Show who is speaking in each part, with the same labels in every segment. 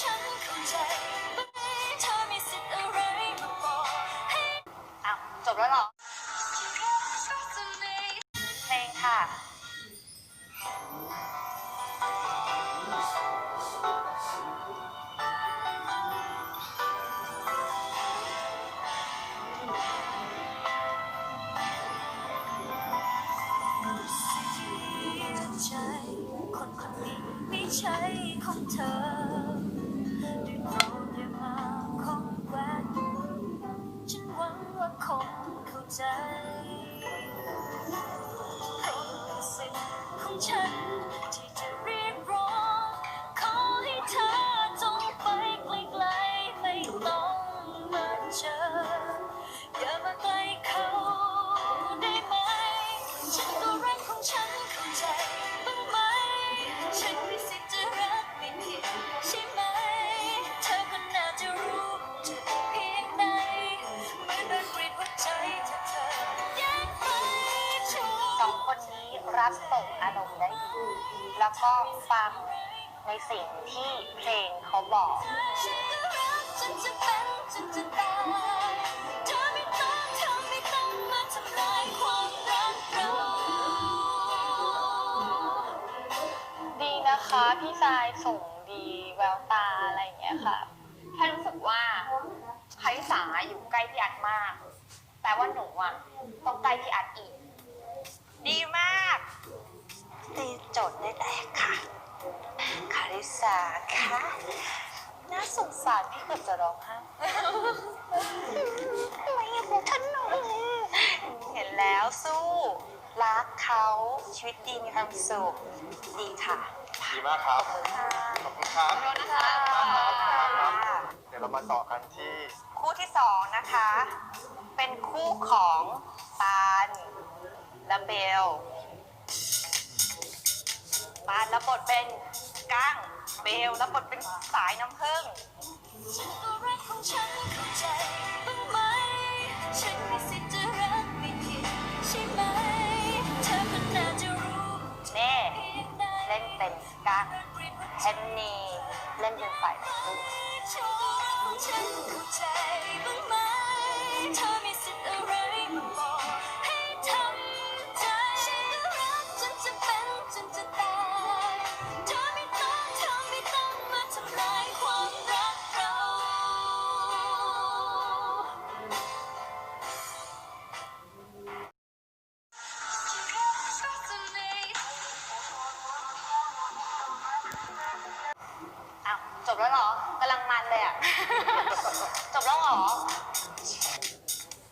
Speaker 1: จบ้างไหมเธอมีสิทธิ์อะไรมาบอกให้
Speaker 2: อ้าวจบแล้วเหรอ เรั
Speaker 1: บส่งอา
Speaker 2: รมณ์ได้ดี แล้วก็ฟังในสิ่งที่เพลงเขาบอกดีนะคะพี่ชายส่งดีแววตาอะไรอย่างเงี้ยค่ะแค่รู้สึกว่าคาริสาอยู่ใกล้พี่อัดมาก แต่ว่าหนูอะต้องใกล้พี่อัดอีกาสงสารพี่เกือบจะร้องไห้ไม่อยากของฉันหน่อยเห็นแล้วสู้ รักเขาชีวิตดีมีความสุขดีค่ะ
Speaker 3: ดีมากครับ
Speaker 2: ค่ะ
Speaker 3: ขอบคุณครับ
Speaker 2: ขอบคุณนะคะ
Speaker 3: เดี๋ยวเรามาต่อกันที่
Speaker 2: คู่ที่สองนะคะ เป็นคู่ของปานและเบลปานรับบทเป็นก้างเบลรับบทเป็นสายน้ำผึ้ง
Speaker 1: ฉันก็รักของฉันเข้าใจบ้างไหม ฉันมีสิทธิ์จะรักไม่ผิดใช่ไหม เธอก็น่าจะรู้
Speaker 2: เน่
Speaker 1: เล่
Speaker 2: นเป็นก้างแฮนนีเล่นเป็นฝ่ายน้ำผึ้ง
Speaker 1: ฉันก็รักของฉันเข้าใจบ้างไหม เธอมีสิทธิ์อะไรมาบอก จ
Speaker 2: บแล้วเหรอ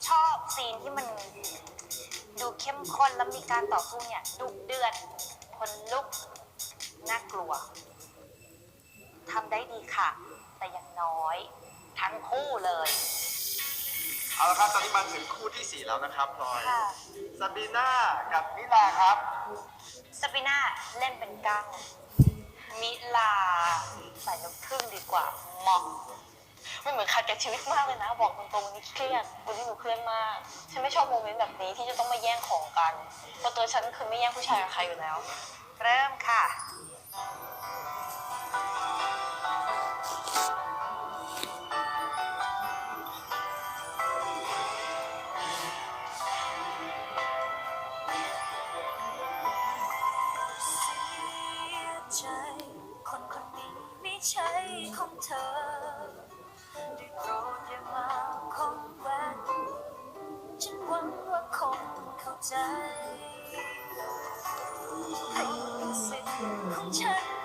Speaker 2: ชอบซีนที่มัน ดูเข้มข้นแล้วมีการต่อสู้เนี่ยดุเดือดคนลุก น่ากลัวทำได้ดีค่ะ แต่อย่างน้อย ทั้งคู่เลย
Speaker 3: เอาละครับตอนนี้มาถึงคู่ที่4แล้วนะครับพลอย
Speaker 2: ค่ะ
Speaker 3: ซาบีน่ากับนิลาครับ
Speaker 2: สปิน่าเล่นเป็นกัง มิลาใส่น้ำผึ้งดีกว่าเหมาะมันเหมือนขัดกับชีวิตมากเลยนะ บอกตรงๆวันนี้เครียดวันนี้หนูเครียดมาก ฉันไม่ชอบโมเมนต์แบบนี้ที่จะต้องมาแย่งของกันเพราะตัวฉันคือไม่แย่งผู้ชายกับใครอยู่แล้ว เริ่มค่ะ
Speaker 1: ใช่ของเธอ ได้โปรดอย่ามาคงแวะฉันหวังว่าคงเข้าใจให้เป็นสิทธิ์ของฉัน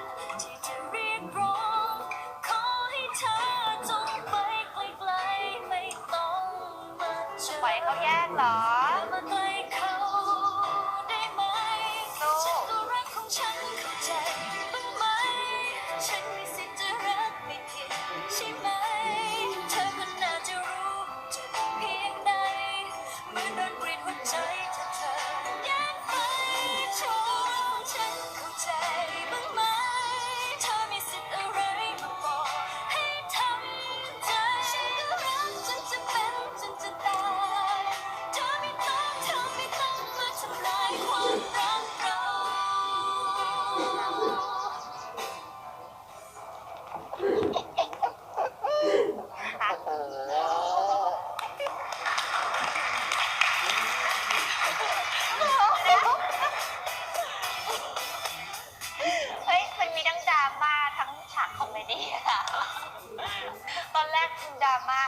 Speaker 2: ดีค่ะตอนแรกดราม่า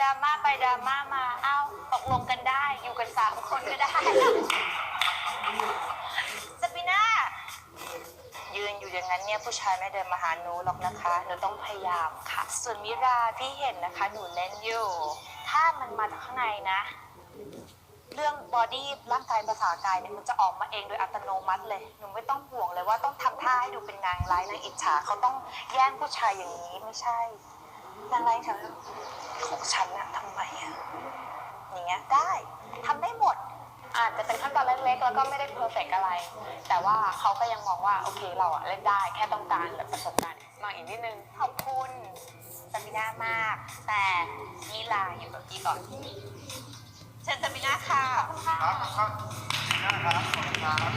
Speaker 2: ดราม่าไปดราม่ามาเอ้าตกลงกันได้อยู่กันสามคนก็ได้สปิน่ายืนอยู่อย่างนั้นเนี่ยผู้ชายไม่เดินมาหาหนูหรอกนะคะหนูต้องพยายามค่ะ ส่วนมิราที่เห็นนะคะ หนูเน้นอยู่ ถ้ามันมาจากข้างในนะ เรื่องบอดี้ร่างกายภาษากายเนี่ยมันจะออกมาเองโดยอัตโนมัติเลยหนูไม่ต้องห่วงเลยว่าต้องทำท่าให้ดูเป็นนางร้ายนางอิจฉาเขาต้องแย่งผู้ชายอย่างนี้ไม่ใช่นางร้ายฉันของฉันอะทำไมอะอย่างเงี้ยได้ทำได้หมดอาจจะเป็นขั้นตอนเล็กๆ แล้วก็ไม่ได้เพอร์เฟกอะไร แต่ว่าเขาก็ยังมองว่าโอเคเราอะเล่นได้แค่ต้องการแบบประสบการณ์มาอีกนิดนึงขอบคุณสมิน่ามาก แต่นี่ลาอยู่กับพี่ก่อน ชิญสมิน่าค่ะ
Speaker 3: ครับครับนะครับขอบคุณครับ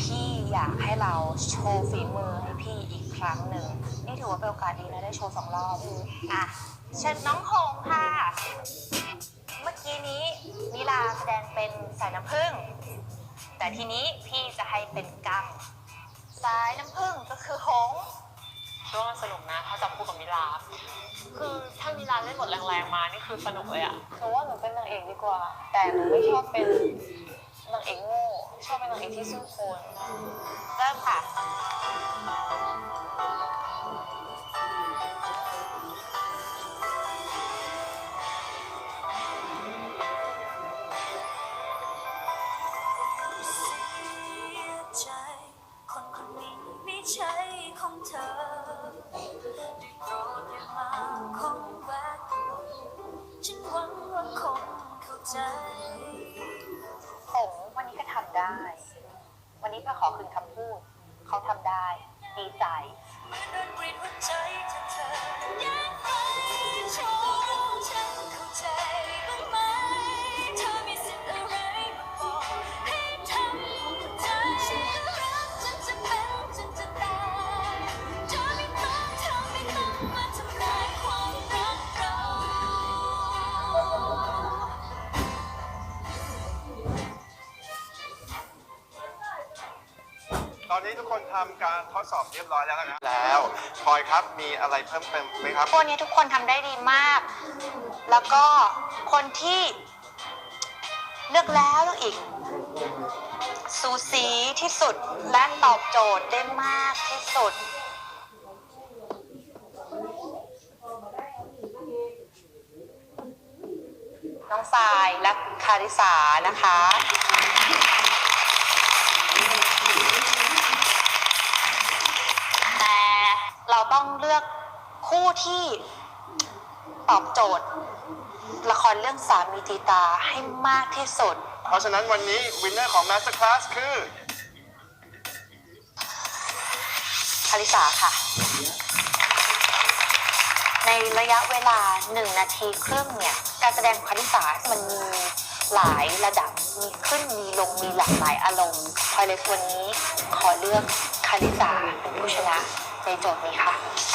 Speaker 2: พี่อยากให้เราโชว์ฝีมือให้พี่อีกครั้งหนึ่ง นี่ถือว่าเป็นโอกาสดีนะได้โชว์สองรอบอะเชิญน้องหงค่ะ เมื่อกี้นี้นิลาแสดงเป็นสายน้ำผึ้งแต่ทีนี้พี่จะให้เป็นกังสายน้ำผึ้งก็คือหง
Speaker 4: ช่วงสนุกนะเขาจับคู่กับมิลาคือถ้ามิลาเล่นบทแรงๆมานี่คือสนุกเลยอะ
Speaker 2: หนูว่าหนูเป็นนางเอกดีกว่า แต่หนูไม่ชอบเป็นนางเอกโง่ชอบเป็นนางเอกที่สู้คนเริ่มค่ะ
Speaker 1: ได้ วัน
Speaker 2: นี้พระขอคืนคำพูด เขาทำได้ ดีใจ
Speaker 1: ฉันเข้าใจ ทำการ
Speaker 3: ทดสอบเรียบร้อยแล้วนะแล้วพลอยครับมีอะไรเพิ่มเติมไหมครับ
Speaker 2: วกนี้ทุกคนทำได้ดีมาก แล้วก็คนที่เลือกแล้วเลือกอีก สูสีที่สุดและตอบโจทย์ได้มากที่สุด น้องทรายและคาริสานะคะ แต่เรา ต้องเลือกคู่ที่ตอบโจทย์ ละครเรื่องสามีตีตาให้มากที่สุด
Speaker 3: เพราะฉะนั้นวันนี้วินเนอร์ของ Master Class คือ
Speaker 2: คาริสาค่ะ ในระยะเวลาหนึ่งนาทีครึ่งเนี่ย การแสดงของคาริสามันมีหลายระดับ มีขึ้น มีลง มีหลากหลายอารมณ์พอยเลยวันนี้ขอเลือกคาริสาเป็นผู้ชนะ ในโจทย์นี้ค่ะ